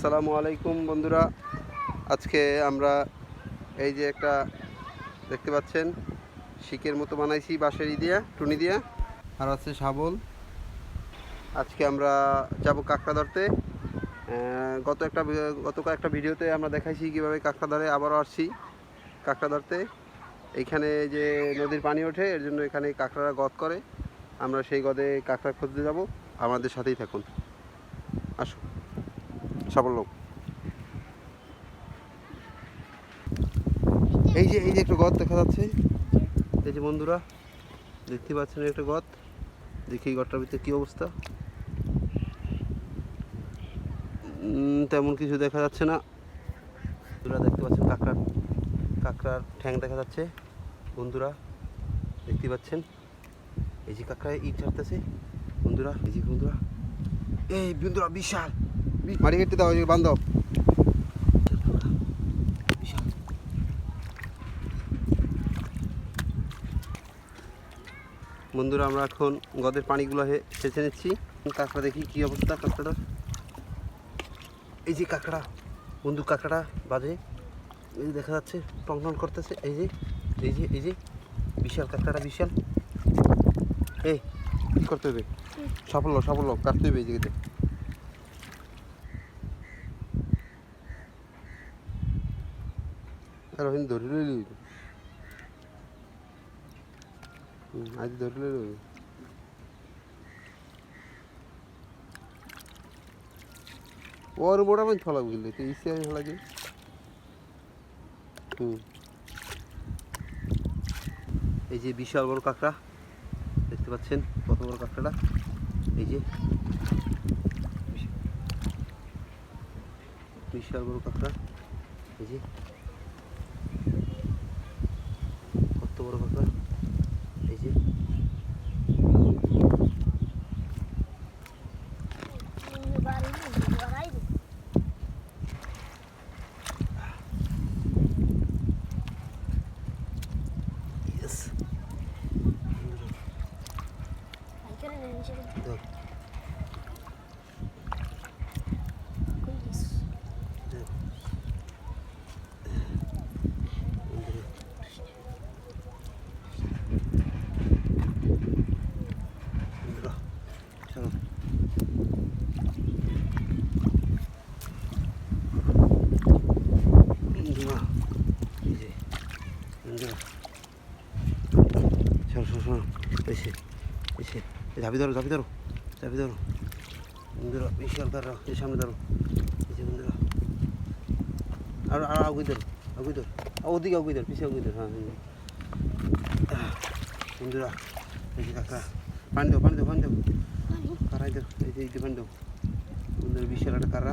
আসসালামু আলাইকুম, বন্ধুরা। আজকে আমরা এই যে একটা দেখতে পাচ্ছেন, শিকের মতো বানাইছি বাঁশের দিয়া, টুনি দিয়া। আর আছে শাবল। আজকে আমরা যাব কাঁকড়া ধরতে। গত একটা গত একটা ভিডিওতে আমরা দেখাইছি কীভাবে কাঁকড়া ধরে, আবারও আসছি কাঁকড়া ধরতে। এইখানে যে নদীর পানি ওঠে, এর জন্য এখানে কাঁকড়ারা গদ করে। আমরা সেই গদে কাঁকড়া খুঁজতে যাব। আমাদের সাথেই থাকুন। সাফল্য। এই যে এই যে একটা গদ দেখা যাচ্ছে। এই যে বন্ধুরা, দেখতে পাচ্ছেন একটা গদ। দেখি এই গদটার ভিতরে কী অবস্থা। তেমন কিছু দেখা যাচ্ছে না। বন্ধুরা, দেখতে পাচ্ছেন কাঁকড়ার কাঁকড়ার ঠ্যাং দেখা যাচ্ছে। বন্ধুরা, দেখতে পাচ্ছেন? এই যে কাঁকড়া ইট ছাড়তেছে বন্ধুরা, এই যে বন্ধুরা। এই বন্ধুরা, বিশাল। মাটি কেটে দাও যে বান্ধব। বন্ধুরা আমরা এখন গদের পানিগুলো সেচে নিচ্ছি। কাঁকড়া দেখি কি অবস্থা কাঁকড়াটার। এই যে কাঁকড়া বন্ধু কাঁকড়া বাজে। এই যে দেখা যাচ্ছে টং টং করতেছে। এই যে এই যে এই যে বিশাল কাঁকড়াটা বিশাল। এই কি করতে হবে? সাফল্য সাফল্য কাটতে হবে এই জায়গাতে। আর ওখানে আজ ধরে লইলি ওর মোটা মাছ ফলা বুঝলি, তো ইসে আমি হুম। এই যে বিশাল বড় কাঁকড়া, দেখতে পাচ্ছেন কত বড় কাঁকড়াটা? এই যে। বিশাল বড় কাঁকড়া, এই যে কত বড় কাঁকড়া এই যে ইয়েস বন্ধুরা চলো বন্ধুরা এই যে বন্ধুরা শোনো শোনো শোনো এসে এসে এই ঝাঁপি ধরো ঝাঁপি ধরো ঝাঁপি ধরো। বন্ধুরা বিশাল ধরো, এই সামনে ধরো, এই যে বন্ধুরা আর আর আগুই ধরো আগুই ধর। ওদিকে আগুই ধর পিছিয়ে আগুই ধর হ্যাঁ হ্যাঁ। বন্ধুরা, এই যে কাঁকড়া, পানি দাও পানি দাও পানি দাও। কারাই দাও এই যে এই যে পানি দাও। বন্ধুরা, বিশাল একটা কারা